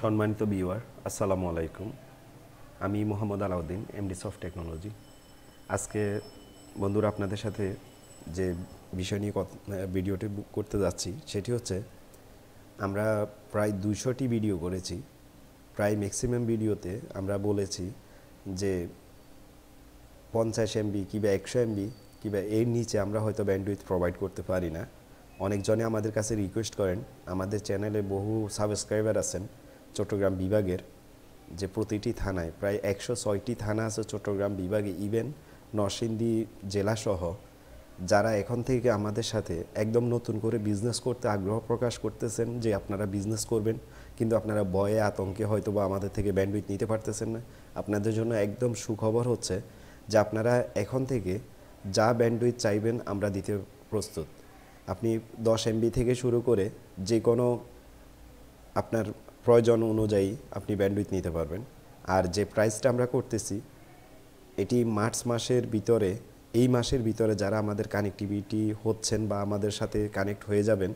সম্মানিত বিওয়ার আসসালামু আলাইকুম। আমি Mohammad Alauddin MD soft technology আজকে বন্ধুরা, আপনাদের সাথে যে বিষয় নিয়ে ভিডিওটি বুক করতে যাচ্ছি, সেটি হচ্ছে, আমরা প্রায় দুশোটি ভিডিও করেছি। প্রায় ম্যাক্সিমাম ভিডিওতে আমরা বলেছি যে পঞ্চাশ এমবি কিংবা একশো এমবি কিংবা এর নিচে আমরা হয়তো ব্যান্ডউইথ প্রোভাইড করতে পারি না। অনেকজনে আমাদের কাছে রিকোয়েস্ট করেন, আমাদের চ্যানেলে বহু সাবস্ক্রাইবার আছেন। চট্টগ্রাম বিভাগের যে প্রতিটি থানায় প্রায় একশো ছয়টি থানা আছে চট্টগ্রাম বিভাগে ইভেন নরসিংদী জেলাসহ, যারা এখন থেকে আমাদের সাথে একদম নতুন করে বিজনেস করতে আগ্রহ প্রকাশ করতেছেন যে আপনারা বিজনেস করবেন, কিন্তু আপনারা ভয়ে আতঙ্কে হয়তো বা আমাদের থেকে ব্যান্ডউইথ নিতে পারতেছেন না। আপনাদের জন্য একদম সুখবর হচ্ছে যে আপনারা এখন থেকে যা ব্যান্ডউইথ চাইবেন আমরা দিতে প্রস্তুত। আপনি দশ এমবি থেকে শুরু করে যে কোনো আপনার প্রয়োজন অনুযায়ী আপনি ব্যান্ডউইথ নিতে পারবেন। আর যে প্রাইসটা আমরা করতেছি, এটি মার্চ মাসের ভিতরে, এই মাসের ভিতরে যারা আমাদের কানেক্টিভিটি হচ্ছেন বা আমাদের সাথে কানেক্ট হয়ে যাবেন,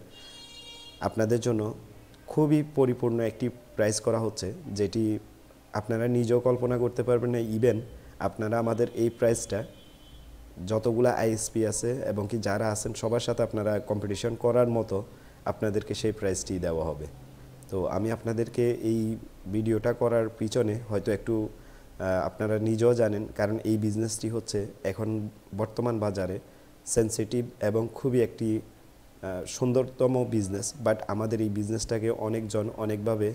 আপনাদের জন্য খুবই পরিপূর্ণ একটি প্রাইস করা হচ্ছে, যেটি আপনারা নিজেও কল্পনা করতে পারবেন না ইভেন আপনারা আমাদের এই প্রাইসটা যতগুলো আইএসপি আছে এবং কি যারা আছেন, সবার সাথে আপনারা কম্পিটিশন করার মতো আপনাদেরকে সেই প্রাইসটি দেওয়া হবে। তো আমি আপনাদেরকে এই ভিডিওটা করার পিছনে হয়তো একটু আপনারা নিজেও জানেন, কারণ এই বিজনেসটি হচ্ছে এখন বর্তমান বাজারে সেন্সিটিভ এবং খুবই একটি সুন্দরতম বিজনেস বাট আমাদের এই বিজনেসটাকে অনেকজন অনেকভাবে,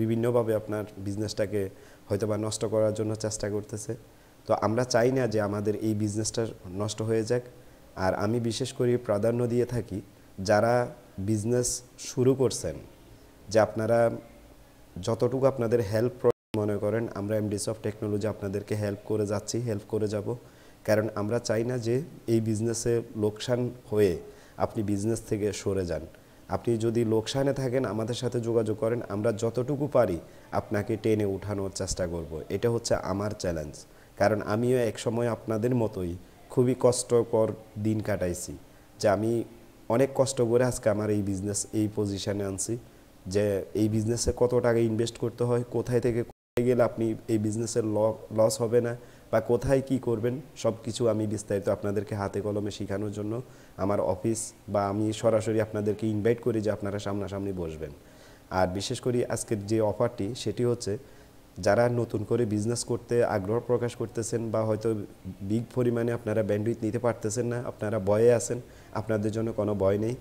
বিভিন্নভাবে আপনার বিজনেসটাকে হয়তো বা নষ্ট করার জন্য চেষ্টা করতেছে। তো আমরা চাই না যে আমাদের এই বিজনেসটা নষ্ট হয়ে যাক, আর আমি বিশেষ করে প্রাধান্য দিয়ে থাকি যারা বিজনেস শুরু করছেন। যে আপনারা যতটুকু আপনাদের হেল্প মনে করেন, আমরা এমডিস অফ টেকনোলজি আপনাদেরকে হেল্প করে যাচ্ছি হেল্প করে যাব। কারণ আমরা চাই না যে এই বিজনেসে লোকসান হয়ে আপনি বিজনেস থেকে সরে যান। আপনি যদি লোকসানে থাকেন, আমাদের সাথে যোগাযোগ করেন, আমরা যতটুকু পারি আপনাকে টেনে উঠানোর চেষ্টা করব। এটা হচ্ছে আমার চ্যালেঞ্জ কারণ আমিও এক সময় আপনাদের মতোই খুবই কষ্টকর দিন কাটাইছি। যে আমি অনেক কষ্ট করে আজকে আমার এই বিজনেস এই পজিশানে আনছি। যে এই বিজনেসে কত টাকা ইনভেস্ট করতে হয়, কোথায় থেকে গেলে আপনি এই বিজনেসের লস হবে না বা কোথায় কি করবেন সব কিছু আমি বিস্তারিত আপনাদেরকে হাতে কলমে শেখানোর জন্য আমার অফিস বা আমি সরাসরি আপনাদেরকে ইনভাইট করি যে আপনারা সামনাসামনি বসবেন। আর বিশেষ করে আজকের যে অফারটি সেটি হচ্ছে যারা নতুন করে বিজনেস করতে আগ্রহ প্রকাশ করতেছেন বা হয়তো বিগ পরিমাণে আপনারা ব্যান্ডউইথ নিতে পারতেছেন না, আপনারা ভয়ে আছেন, আপনাদের জন্য কোনো ভয় নেই।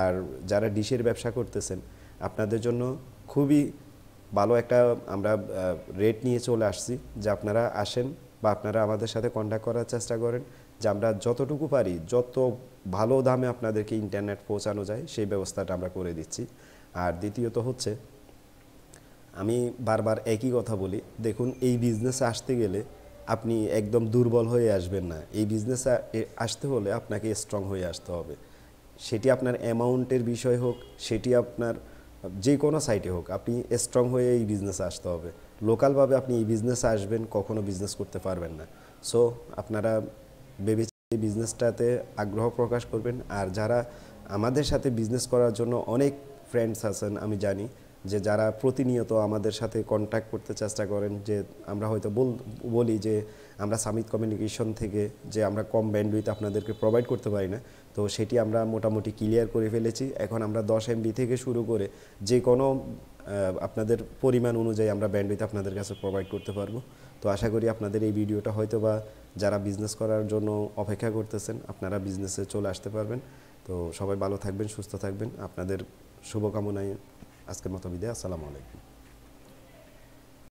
আর যারা ডিশের ব্যবসা করতেছেন আপনাদের জন্য খুবই ভালো একটা, আমরা রেট নিয়ে চলে আসছি যে আপনারা আসেন বা আপনারা আমাদের সাথে কন্ট্যাক্ট করার চেষ্টা করেন যে আমরা যতটুকু পারি, যত ভালো দামে আপনাদেরকে ইন্টারনেট পৌঁছানো যায় সেই ব্যবস্থাটা আমরা করে দিচ্ছি। আর দ্বিতীয়ত হচ্ছে, আমি বারবার একই কথা বলি, দেখুন এই বিজনেসে আসতে গেলে আপনি একদম দুর্বল হয়ে আসবেন না। এই বিজনেসে আসতে হলে আপনাকে স্ট্রং হয়ে আসতে হবে। সেটি আপনার অ্যামাউন্টের বিষয় হোক, সেটি আপনার যে কোনো সাইটে হোক, আপনি স্ট্রং হয়ে এই বিজনেসে আসতে হবে। লোকালভাবে আপনি এই বিজনেসে আসবেন, কখনো বিজনেস করতে পারবেন না। সো আপনারা ভেবে বিজনেসটাতে আগ্রহ প্রকাশ করবেন। আর যারা আমাদের সাথে বিজনেস করার জন্য অনেক ফ্রেন্ডস আছেন, আমি জানি যে যারা প্রতিনিয়ত আমাদের সাথে কন্ট্যাক্ট করতে চেষ্টা করেন, যে আমরা হয়তো বল- যে আমরা সামিট কমিউনিকেশন থেকে যে আমরা কম ব্যান্ডউইথ আপনাদেরকে প্রোভাইড করতে পারি না, তো সেটি আমরা মোটামুটি ক্লিয়ার করে ফেলেছি। এখন আমরা দশ এমবি থেকে শুরু করে যে কোনো আপনাদের পরিমাণ অনুযায়ী আমরা ব্যান্ডউইথ আপনাদের কাছে প্রোভাইড করতে পারব। তো আশা করি আপনাদের এই ভিডিওটা হয়তো বা যারা বিজনেস করার জন্য অপেক্ষা করতেছেন, আপনারা বিজনেসে চলে আসতে পারবেন। তো সবাই ভালো থাকবেন, সুস্থ থাকবেন। আপনাদের শুভকামনায় আজকের মতো বিদায় আসসালামু আলাইকুম